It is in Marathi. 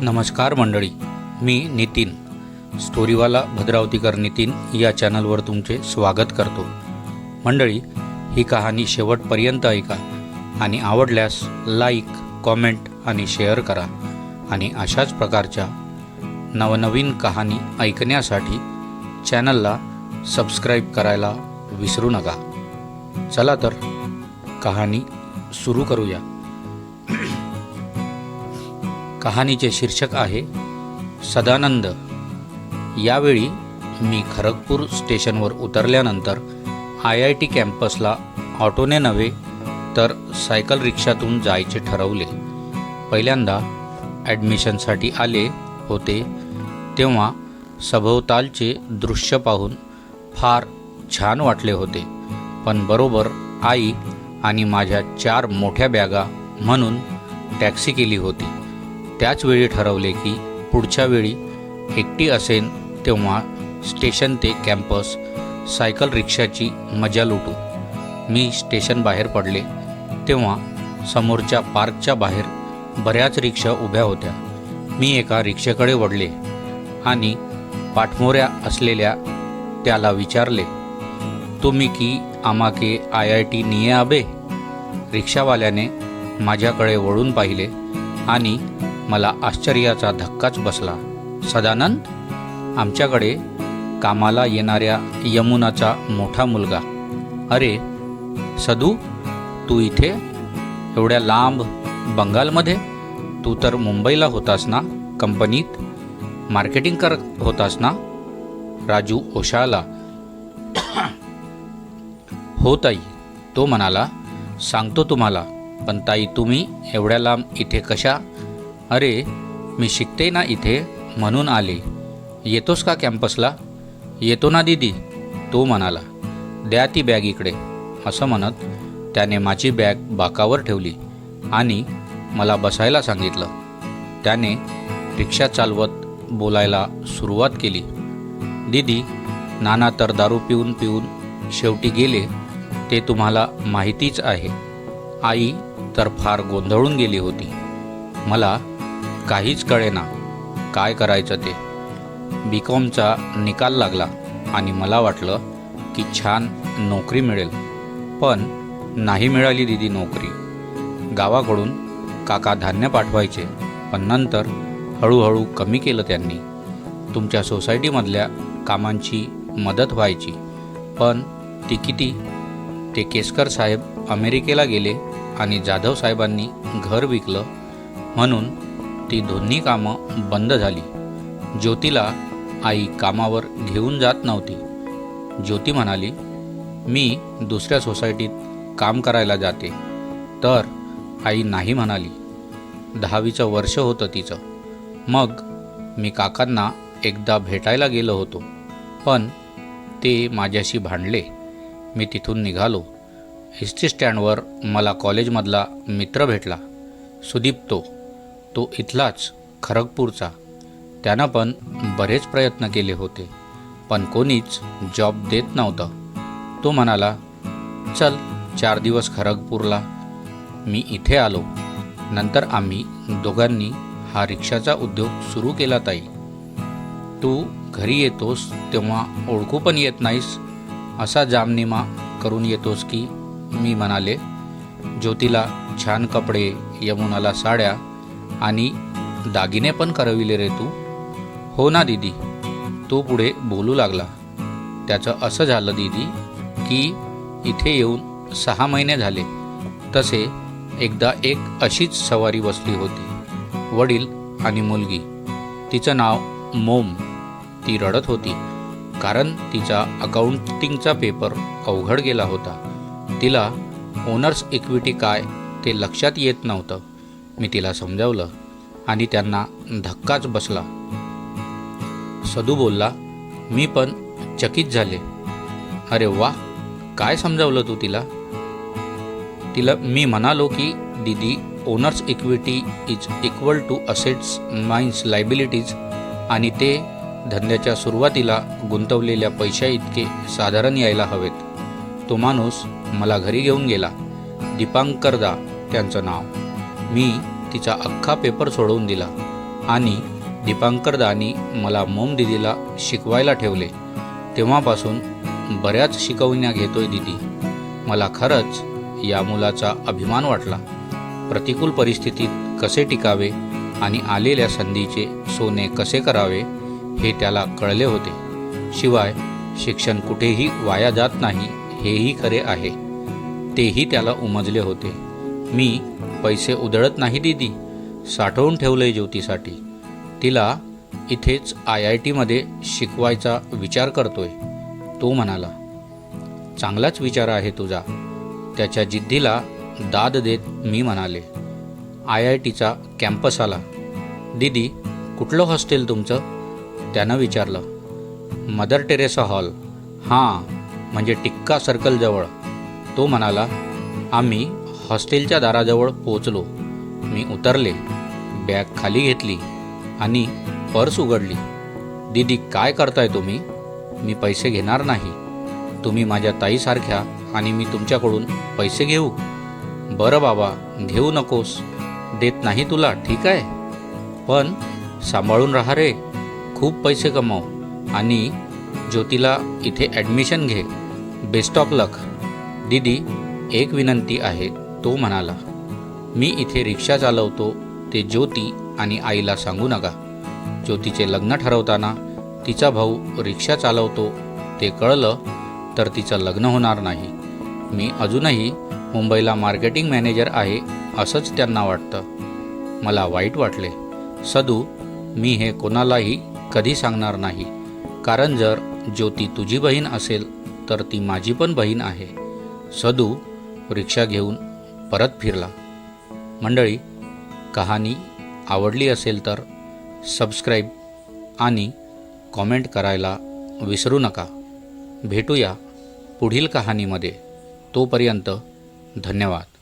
नमस्कार मंडळी मी नितीन स्टोरीवाला भद्रावतीकर नितीन या चॅनलवर तुमचे स्वागत करतो. मंडळी ही कहाणी शेवटपर्यंत ऐका आणि आवडल्यास लाईक कॉमेंट आणि शेअर करा आणि अशाच प्रकारच्या नवनवीन कहाणी ऐकण्यासाठी चॅनलला सबस्क्राईब करायला विसरू नका. चला तर कहाणी सुरू करूया. कहाणीचे शीर्षक आहे सदानंद यावेळी मी खरगपूर स्टेशनवर उतरल्यानंतर आय आय टी कॅम्पसला ऑटोने नव्हे तर सायकल रिक्षातून जायचे ठरवले. पहिल्यांदा ॲडमिशनसाठी आले होते तेव्हा सभोवतालचे दृश्य पाहून फार छान वाटले होते. पण बरोबर आई आणि माझ्या चार मोठ्या बॅगा म्हणून टॅक्सी केली होती. त्याच वेळी ठरवले की पुढच्या वेळी एकटी असेन तेव्हा स्टेशन ते कॅम्पस सायकल रिक्षाची मजा लुटू. मी स्टेशन बाहेर पडले. तेव्हा समोरच्या पार्कच्या बाहेर बऱ्याच रिक्षा उभ्या होत्या. मी एका रिक्षेकडे वळले आणि पाठमोऱ्या असलेल्या त्याला विचारले तुम्ही की आमाके आय आय टी निये आबे? रिक्षावाल्याने माझ्याकडे वळून पाहिले आणि मला आश्चर्याचा धक्काच बसला. सदानंद आमच्याकडे कामाला येणाऱ्या यमुनाचा मोठा मुलगा. अरे सदू तू इथे? एवढ्या लांब बंगालमध्ये? तू तर मुंबईला होतास ना कंपनीत? मार्केटिंग करत होतास ना? राजू ओशाळला. हो ताई तो म्हणाला सांगतो तुम्हाला पण ताई तुम्ही एवढ्या लांब इथे कशा अरे मी शिकते ना इथे म्हणून आले. येतोस का कॅम्पसला? येतो ना दीदी तो म्हणाला. द्या ती बॅग इकडे. असं म्हणत त्याने माझी बॅग बाकावर ठेवली आणि मला बसायला सांगितलं. त्याने रिक्षा चालवत बोलायला सुरुवात केली. दीदी नाना तर दारू पिऊन पिऊन शेवटी गेले ते तुम्हाला माहितीच आहे. आई तर फार गोंधळून गेली होती. मला काहीच कळेना. काय करायचं ते? बी कॉमचा निकाल लागला आणि मला वाटलं की छान नोकरी मिळेल. पण नाही मिळाली दिदी नोकरी. गावाकडून काका धान्य पाठवायचे पण नंतर हळूहळू कमी केलं त्यांनी. तुमच्या सोसायटीमधल्या कामांची मदत व्हायची. पण ती किती? ते केसकर साहेब अमेरिकेला गेले आणि जाधव साहेबांनी घर विकलं म्हणून ती दोन्ही कामं बंद झाली. ज्योतीला आई कामावर घेऊन जात नव्हती. ज्योती म्हणाली मी दुसऱ्या सोसायटीत काम करायला जाते. तर आई नाही म्हणाली. दहावीचं वर्ष होतं तिचं. मग मी काकांना एकदा भेटायला गेलो होतो. पण ते माझ्याशी भांडले. मी तिथून निघालो. एस टी स्टँडवर मला कॉलेजमधला मित्र भेटला. सुदीप तो तो इथलाच खरगपूरचा. त्यानं पण बरेच प्रयत्न केले होते पण कोणीच जॉब देत नव्हतं. तो म्हणाला चल चार दिवस खरगपूरला. मी इथे आलो. नंतर आम्ही दोघांनी हा रिक्षाचा उद्योग सुरू केला ताई. तू घरी येतोस तेव्हा ओळखू पण येत नाहीस. असा जामनिमा करून येतोस की मी म्हणाले ज्योतीला छान कपडे यमुनाला साड्या आणि दागिने पण करविले रे तू. हो ना दीदी तो पुढे बोलू लागला. त्याचं असं झालं दीदी की इथे येऊन सहा महिने झाले. तसे एकदा एक अशीच सवारी बसली होती. वडील आणि मुलगी. तिचं नाव मोम. ती रडत होती कारण तिचा अकाउंटिंगचा पेपर अवघड गेला होता. तिला ओनर्स इक्विटी काय ते लक्षात येत नव्हतं. मी तिला समजावलं आणि त्यांना धक्काच बसला. सदू बोलला मी पण चकित झाले. अरे वा काय समजावलं तू तिला? तिला मी म्हणालो की दीदी owners equity is equal to assets minus liabilities आणि ते धंद्याच्या सुरुवातीला गुंतवलेल्या पैशा इतके साधारण यायला हवेत. तो माणूस मला घरी घेऊन गेला. दीपांकरदा त्यांचं नाव. मी तिचा अख्खा पेपर सोडवून दिला आणि दीपांकर दानी मला मोम दिदीला शिकवायला ठेवले. तेव्हापासून बऱ्याच शिकवण्या घेतोय दिदी. मला खरंच या मुलाचा अभिमान वाटला. प्रतिकूल परिस्थितीत कसे टिकावे आणि आलेल्या संधीचे सोने कसे करावे हे त्याला कळले होते. शिवाय शिक्षण कुठेही वाया जात नाही हेही खरे आहे. तेही त्याला उमजले होते. मी पैसे उधळत नाही दीदी. साठवून ठेवलंय ज्योतीसाठी. तिला इथेच आय आय टीमध्ये शिकवायचा विचार करतोय. तो म्हणाला चांगलाच विचार आहे तुझा. त्याच्या जिद्दीला दाद देत मी म्हणाले आय आय टीचा कॅम्पस आला. दीदी कुठलं हॉस्टेल तुमचं? त्यानं विचारलं मदर टेरेसा हॉल. हां म्हणजे टिक्का सर्कलजवळ तो म्हणाला आम्ही हॉस्टेलच्या दाराजवळ पोचलो मी उतरले बॅग खाली घेतली आणि पर्स उघडली. दीदी काय करताय तुम्ही? मी पैसे घेणार नाही. तुम्ही माझ्या ताईसारख्या आणि मी तुमच्याकडून पैसे घेऊ. बरं बाबा घेऊ नकोस. देत नाही तुला ठीक आहे. पण सांभाळून राहा रे. खूप पैसे कमाव आणि ज्योतीला इथे ॲडमिशन घे. Best of luck. दीदी एक विनंती आहे. तो म्हणाला मी इथे रिक्षा चालवतो. ते ज्योती आणि आईला सांगू नका. ज्योतीचे लग्न ठरवताना तिचा भाऊ रिक्षा चालवतो ते कळलं तर तिचं लग्न होणार नाही. मी अजूनही मुंबईला मार्केटिंग मॅनेजर आहे असंच त्यांना वाटतं. मला वाईट वाटले. सदू मी हे कोणालाही कधी सांगणार नाही. कारण जर ज्योती तुझी बहीण असेल तर ती माझी पण बहीण आहे. सदू रिक्षा घेऊन परत फिरला. मंडळी कहाणी आवडली असेल तर सबस्क्राईब आणि कॉमेंट करायला विसरू नका. भेटूया पुढील कहाणीमध्ये. तोपर्यंत धन्यवाद.